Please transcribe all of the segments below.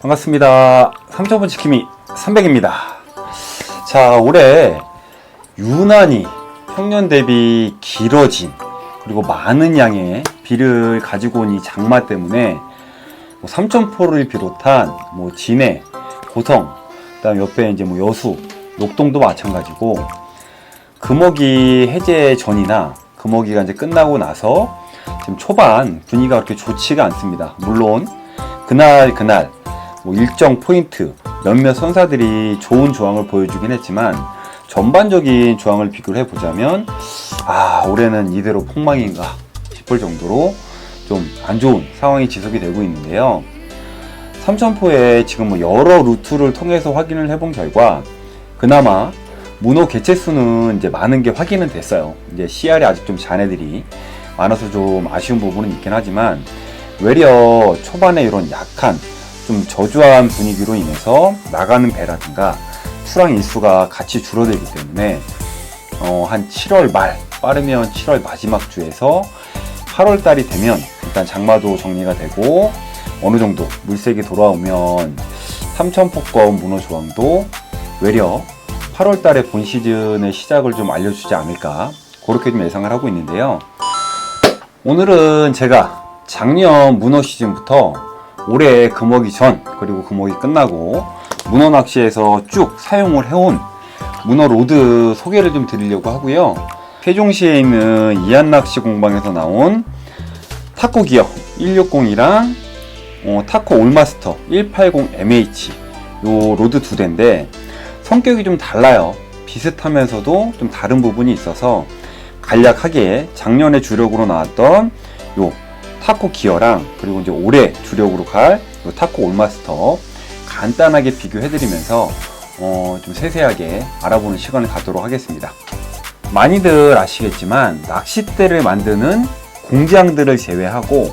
반갑습니다. 3점분 지킴이 300입니다. 자, 올해 유난히 평년 대비 길어진 그리고 많은 양의 비를 가지고 온 이 장마 때문에 뭐 삼천포를 비롯한 뭐 진해, 고성, 그다음 옆에 이제 뭐 여수, 녹동도 마찬가지고 금어기 해제 전이나 금어기가 이제 끝나고 나서 지금 초반 분위기가 그렇게 좋지가 않습니다. 물론 그날 그날 뭐 일정 포인트 몇몇 선사들이 좋은 조항을 보여주긴 했지만 전반적인 조항을 비교를 해보자면 아 올해는 이대로 폭망인가 싶을 정도로 좀 안 좋은 상황이 지속이 되고 있는데요. 삼천포에 지금 뭐 여러 루트를 통해서 확인을 해본 결과 그나마 문어 개체 수는 이제 많은 게 확인은 됐어요. 이제 CR이 아직 좀 잔해들이 많아서 좀 아쉬운 부분은 있긴 하지만 외려 초반에 이런 약한 좀 저조한 분위기로 인해서 나가는 배라든가 수랑 일수가 같이 줄어들기 때문에 어, 한 7월 말 빠르면 7월 마지막 주에서 8월 달이 되면 일단 장마도 정리가 되고 어느 정도 물색이 돌아오면 삼천포권 문어 조항도 외려 8월 달에 본 시즌의 시작을 좀 알려주지 않을까 그렇게 좀 예상을 하고 있는데요. 오늘은 제가 작년 문어 시즌부터 올해 금어기 전 그리고 금어기 끝나고 문어 낚시에서 쭉 사용을 해온 문어 로드 소개를 좀 드리려고 하고요. 세종시에 있는 이한낚시 공방에서 나온 타코 기어 160이랑 어, 타코 올마스터 180MH 요 로드 두 대인데 성격이 좀 달라요. 비슷하면서도 좀 다른 부분이 있어서 간략하게 작년에 주력으로 나왔던 요 타코 기어랑 그리고 이제 올해 주력으로 갈요 타코 올마스터 간단하게 비교해드리면서 어, 좀 세세하게 알아보는 시간을 갖도록 하겠습니다. 많이들 아시겠지만 낚싯대를 만드는 공장들을 제외하고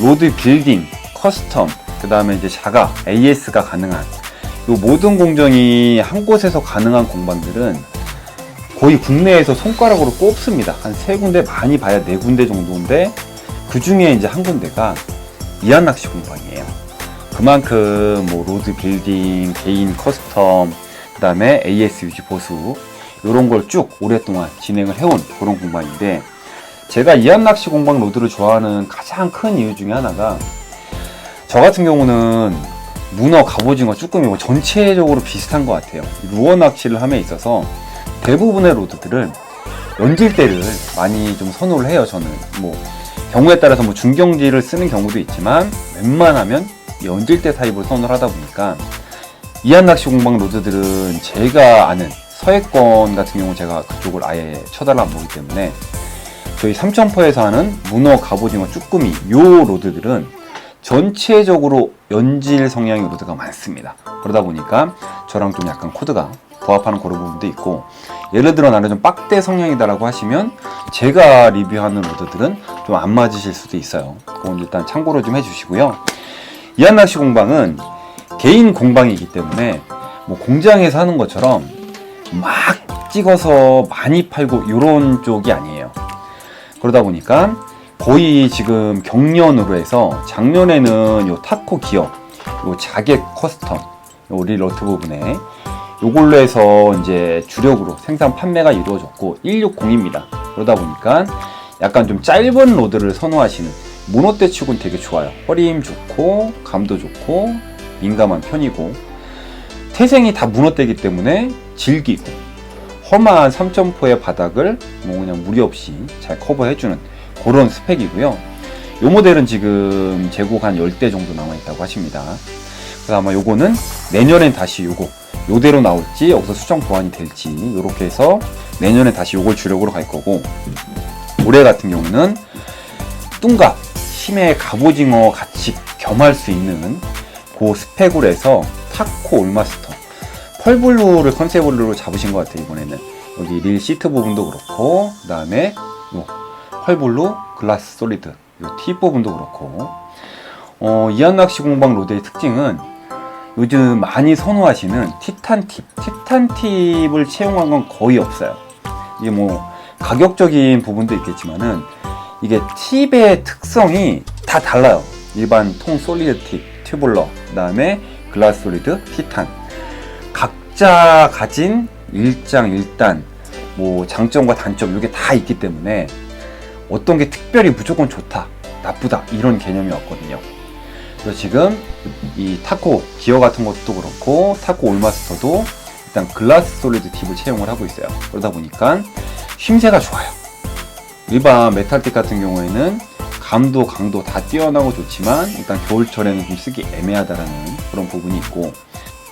로드 빌딩, 커스텀, 그 다음에 이제 자가, AS가 가능한 이 모든 공정이 한 곳에서 가능한 공방들은 거의 국내에서 손가락으로 꼽습니다. 한 세 군데 많이 봐야 네 군데 정도인데 그 중에 이제 한 군데가 이한낚시 공방이에요. 그만큼 뭐 로드 빌딩, 개인 커스텀, 그 다음에 AS 유지 보수 이런 걸 쭉 오랫동안 진행을 해온 그런 공방인데 제가 이한낚시 공방 로드를 좋아하는 가장 큰 이유 중에 하나가 저 같은 경우는 문어, 갑오징어, 쭈꾸미 뭐 전체적으로 비슷한 것 같아요. 루어 낚시를 함에 있어서 대부분의 로드들은 연질대를 많이 좀 선호를 해요. 저는 뭐 경우에 따라서 뭐 중경지를 쓰는 경우도 있지만 웬만하면 연질대 타입을 선호를 하다 보니까 이한 낚시 공방 로드들은 제가 아는 서해권 같은 경우 제가 그쪽을 아예 쳐달라 안 보기 때문에 저희 삼천포에서 하는 문어, 갑오징어, 쭈꾸미 요 로드들은 전체적으로 연질 성향의 로드가 많습니다. 그러다 보니까 저랑 좀 약간 코드가 부합하는 그런 부분도 있고 예를 들어 나는 좀 빡대 성향이다라고 하시면 제가 리뷰하는 로드들은 좀 안 맞으실 수도 있어요. 그건 일단 참고로 좀 해주시고요. 이한 낚시 공방은 개인 공방이기 때문에 뭐 공장에서 하는 것처럼 막 찍어서 많이 팔고 이런 쪽이 아니에요. 그러다 보니까 거의 지금 경년으로 해서 작년에는 요 타코 기어, 요 자객 커스텀, 요 리러트 부분에 요걸로 해서 이제 주력으로 생산 판매가 이루어졌고 160입니다. 그러다 보니까 약간 좀 짧은 로드를 선호하시는 모노대 치고는 되게 좋아요. 허리 힘 좋고 감도 좋고 민감한 편이고 태생이 다 문어대기 때문에 질기고 험한 3점포의 바닥을 뭐 그냥 무리 없이 잘 커버해주는 그런 스펙이고요. 요 모델은 지금 재고가 한 10대 정도 남아있다고 하십니다. 그래서 아마 요거는 내년엔 다시 요거 요대로 나올지 여기서 수정 보완이 될지 이렇게 해서 내년에 다시 요걸 주력으로 갈 거고 올해 같은 경우는 뚱갑, 심해 갑오징어 같이 겸할 수 있는 그 스펙으로 해서 타코 올마스터 펄블루를 컨셉으로 잡으신 것 같아요 이번에는. 여기 릴 시트 부분도 그렇고 그 다음에 요 펄블루 글라스 솔리드 요팁 부분도 그렇고. 어, 이한낚시 공방 로드의 특징은 요즘 많이 선호하시는 티탄 팁. 티탄 팁을 채용한 건 거의 없어요. 이게 뭐 가격적인 부분도 있겠지만은 이게 팁의 특성이 다 달라요 일반 통 솔리드 팁 튜블러, 그 다음에 글라스 솔리드, 티탄. 각자 가진 일장 일단 뭐 장점과 단점 이게 다 있기 때문에 어떤 게 특별히 무조건 좋다, 나쁘다 이런 개념이 없거든요. 그래서 지금 이 타코 기어 같은 것도 그렇고 타코 올마스터도 일단 글라스 솔리드 팁을 채용을 하고 있어요. 그러다 보니까 힘새가 좋아요. 일반 메탈틱 같은 경우에는 감도 강도 다 뛰어나고 좋지만 일단 겨울철에는 좀 쓰기 애매하다라는 그런 부분이 있고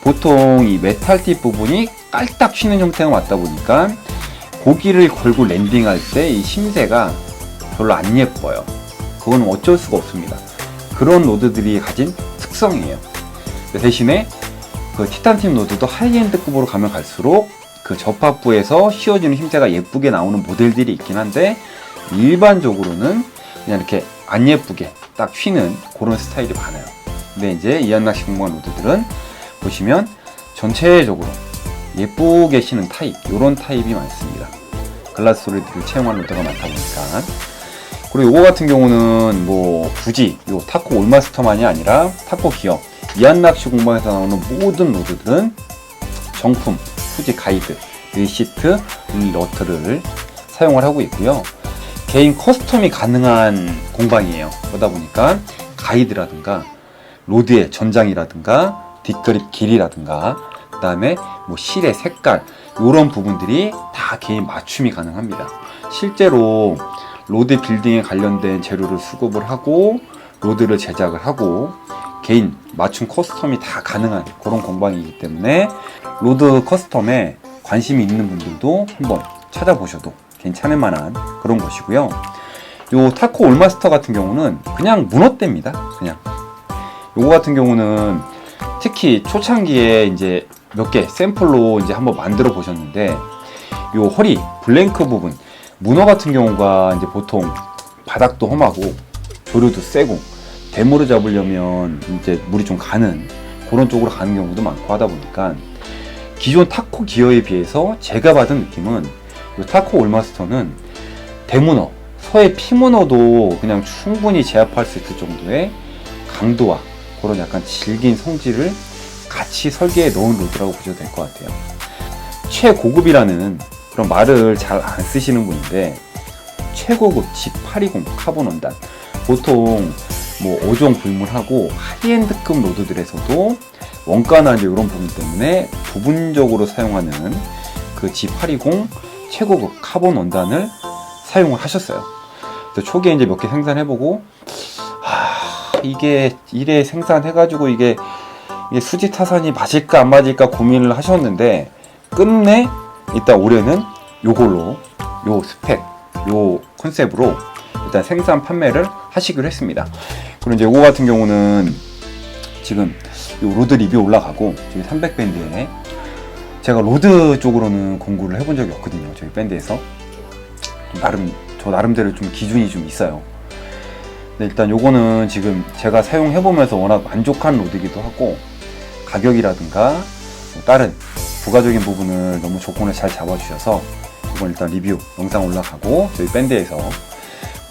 보통 이 메탈틱 부분이 깔딱 쉬는 형태가 맞다 보니까 고기를 걸고 랜딩할 때 이 심새가 별로 안 예뻐요. 그건 어쩔 수가 없습니다. 그런 로드들이 가진 특성이에요. 대신에 그 티탄팀 로드도 하이엔드급으로 가면 갈수록 그 접합부에서 휘어지는 힘새가 예쁘게 나오는 모델들이 있긴 한데 일반적으로는 그냥 이렇게 안 예쁘게 딱 휘는 그런 스타일이 많아요. 근데 이제 이안낚시 공방 로드들은 보시면 전체적으로 예쁘게 쉬는 타입, 이런 타입이 많습니다. 글라스 솔리드를 채용한 로드가 많다 보니까. 그리고 이거 같은 경우는 뭐 굳이 요 타코 올마스터만이 아니라 타코 기어 이안낚시 공방에서 나오는 모든 로드들은 정품, 후지 가이드, 리시트, 러트를 사용을 하고 있고요. 개인 커스텀이 가능한 공방이에요. 그러다 보니까 가이드라든가 로드의 전장이라든가 뒷그립 길이라든가 그 다음에 뭐 실의 색깔 이런 부분들이 다 개인 맞춤이 가능합니다. 실제로 로드 빌딩에 관련된 재료를 수급을 하고 로드를 제작을 하고 개인 맞춤 커스텀이 다 가능한 그런 공방이기 때문에 로드 커스텀에 관심이 있는 분들도 한번 찾아보셔도 괜찮을 만한 그런 것이고요. 요 타코 올마스터 같은 경우는 그냥 문어대입니다. 그냥 요거 같은 경우는 특히 초창기에 이제 몇 개 샘플로 이제 한번 만들어 보셨는데 요 허리 블랭크 부분 문어 같은 경우가 이제 보통 바닥도 험하고 조류도 세고 대물을 잡으려면 이제 물이 좀 가는 그런 쪽으로 가는 경우도 많고 하다 보니까 기존 타코 기어에 비해서 제가 받은 느낌은 이 타코 올마스터는 대문어, 서해 피문어도 그냥 충분히 제압할 수 있을 정도의 강도와 그런 약간 질긴 성질을 같이 설계해 놓은 로드라고 보셔도 될 것 같아요. 최고급이라는 그런 말을 잘 안 쓰시는 분인데 최고급 G820 카본 원단 보통 뭐 5종 불문하고 하이엔드급 로드들에서도 원가나 이제 이런 부분 때문에 부분적으로 사용하는 그 G820 최고급 카본 원단을 사용을 하셨어요. 그래서 초기에 이제 몇 개 생산해보고 하, 이게 이래 생산해가지고 이게, 이게 수지 타산이 맞을까 안 맞을까 고민을 하셨는데 끝내 일단 올해는 요걸로 요 스펙 요 컨셉으로 일단 생산 판매를 하시기로 했습니다. 그리고 이제 요거 같은 경우는 지금 요 로드 리뷰 올라가고 저희 300밴드에 제가 로드 쪽으로는 공부를 해본 적이 없거든요. 저희 밴드에서 나름 저 나름대로 좀 기준이 좀 있어요. 근데 일단 요거는 지금 제가 사용해 보면서 워낙 만족한 로드이기도 하고 가격이라든가 뭐 다른 부가적인 부분을 너무 조건을 잘 잡아주셔서 이번 일단 리뷰 영상 올라가고 저희 밴드에서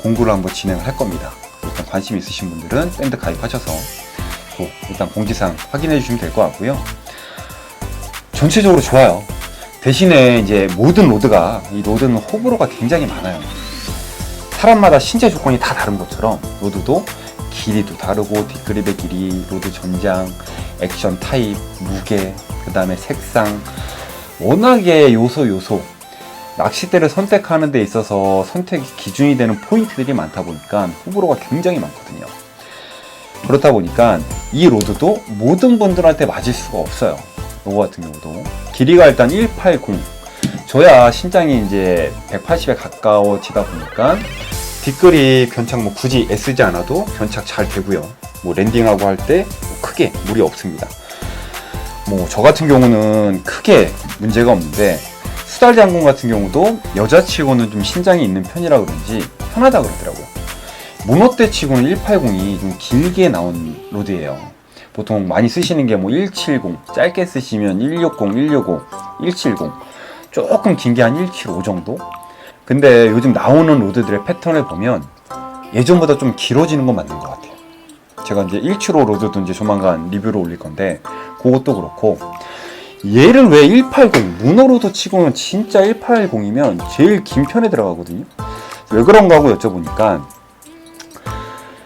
공구를 한번 진행을 할 겁니다. 일단 관심 있으신 분들은 밴드 가입하셔서 또 일단 공지사항 확인해 주시면 될 것 같고요. 전체적으로 좋아요. 대신에 이제 모든 로드가 이 로드는 호불호가 굉장히 많아요. 사람마다 신체 조건이 다 다른 것처럼 로드도 길이도 다르고 뒷그립의 길이, 로드 전장, 액션 타입, 무게, 그 다음에 색상 워낙에 요소 요소 낚싯대를 선택하는 데 있어서 선택 기준이 되는 포인트들이 많다 보니까 호불호가 굉장히 많거든요. 그렇다 보니까 이 로드도 모든 분들한테 맞을 수가 없어요. 요거 같은 경우도 길이가 일단 180 저야 신장이 이제 180에 가까워지다 보니까 뒷글이 견착 뭐 굳이 애쓰지 않아도 견착 잘 되고요. 뭐 랜딩하고 할 때 크게 무리 없습니다. 뭐 저 같은 경우는 크게 문제가 없는데 수달 장군 같은 경우도 여자치고는 좀 신장이 있는 편이라 그런지 편하다 그러더라고요. 문어대 치고는 180이 좀 길게 나온 로드예요. 보통 많이 쓰시는 게 뭐 170, 짧게 쓰시면 160, 165, 170, 조금 긴 게 한 1kg 정도? 근데 요즘 나오는 로드들의 패턴을 보면 예전보다 좀 길어지는 건 맞는 것 같아요. 제가 이제 175 로드도 이제 조만간 리뷰로 올릴 건데 그것도 그렇고 얘를 왜 180 문어로도 치고는 진짜 180이면 제일 긴 편에 들어가거든요. 왜 그런가 하고 여쭤보니까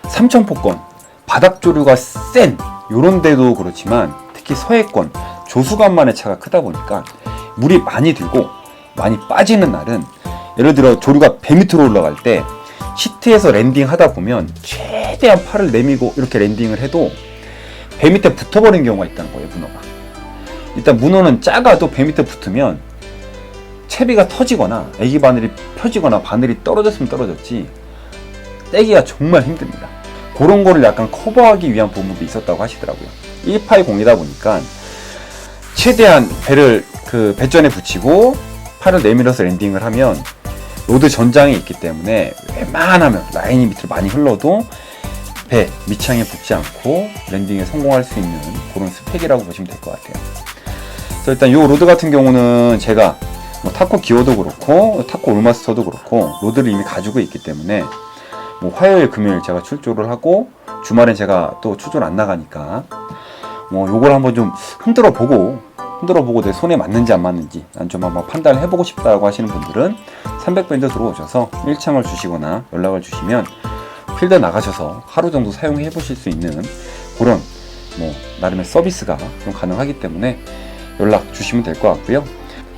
삼천포권 바닥 조류가 센 요런 데도 그렇지만 특히 서해권 조수간만의 차가 크다 보니까 물이 많이 들고 많이 빠지는 날은 예를 들어 조류가 배 밑으로 올라갈 때 시트에서 랜딩 하다 보면 최대한 팔을 내밀고 이렇게 랜딩을 해도 배 밑에 붙어버린 경우가 있다는 거예요 문어가 일단 문어는 작아도 배 밑에 붙으면 채비가 터지거나 애기 바늘이 펴지거나 바늘이 떨어졌으면 떨어졌지 떼기가 정말 힘듭니다 그런 거를 약간 커버하기 위한 부분도 있었다고 하시더라고요 180이다 보니까 최대한 배를 그 배전에 붙이고 팔을 내밀어서 랜딩을 하면 로드 전장이 있기 때문에 웬만하면 라인이 밑으로 많이 흘러도 배 밑창에 붙지 않고 랜딩에 성공할 수 있는 그런 스펙이라고 보시면 될 것 같아요. 그래서 일단 이 로드 같은 경우는 제가 뭐 타코 기어도 그렇고 타코 올마스터도 그렇고 로드를 이미 가지고 있기 때문에 뭐 화요일 금요일 제가 출조를 하고 주말엔 제가 또 출조를 안 나가니까 뭐 요걸 한번 좀 흔들어 보고 흔들어 보고 내 손에 맞는지 안 맞는지 난 좀 한번 판단을 해보고 싶다고 하시는 분들은 300밴드 들어오셔서 1창을 주시거나 연락을 주시면 필드 나가셔서 하루 정도 사용해 보실 수 있는 그런 뭐 나름의 서비스가 좀 가능하기 때문에 연락 주시면 될 것 같고요.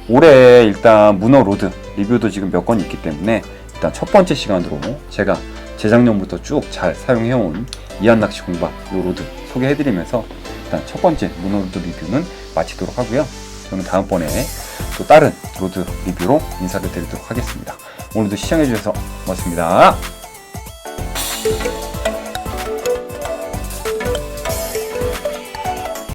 올해 일단 문어 로드 리뷰도 지금 몇 건 있기 때문에 일단 첫 번째 시간으로 제가 재작년부터 쭉 잘 사용해온 이한 낚시 공방 요 로드 소개해드리면서 일단 첫 번째 문어 로드 리뷰는 마치도록 하고요. 저는 다음번에 또 다른 로드 리뷰로 인사를 드리도록 하겠습니다. 오늘도 시청해주셔서 고맙습니다.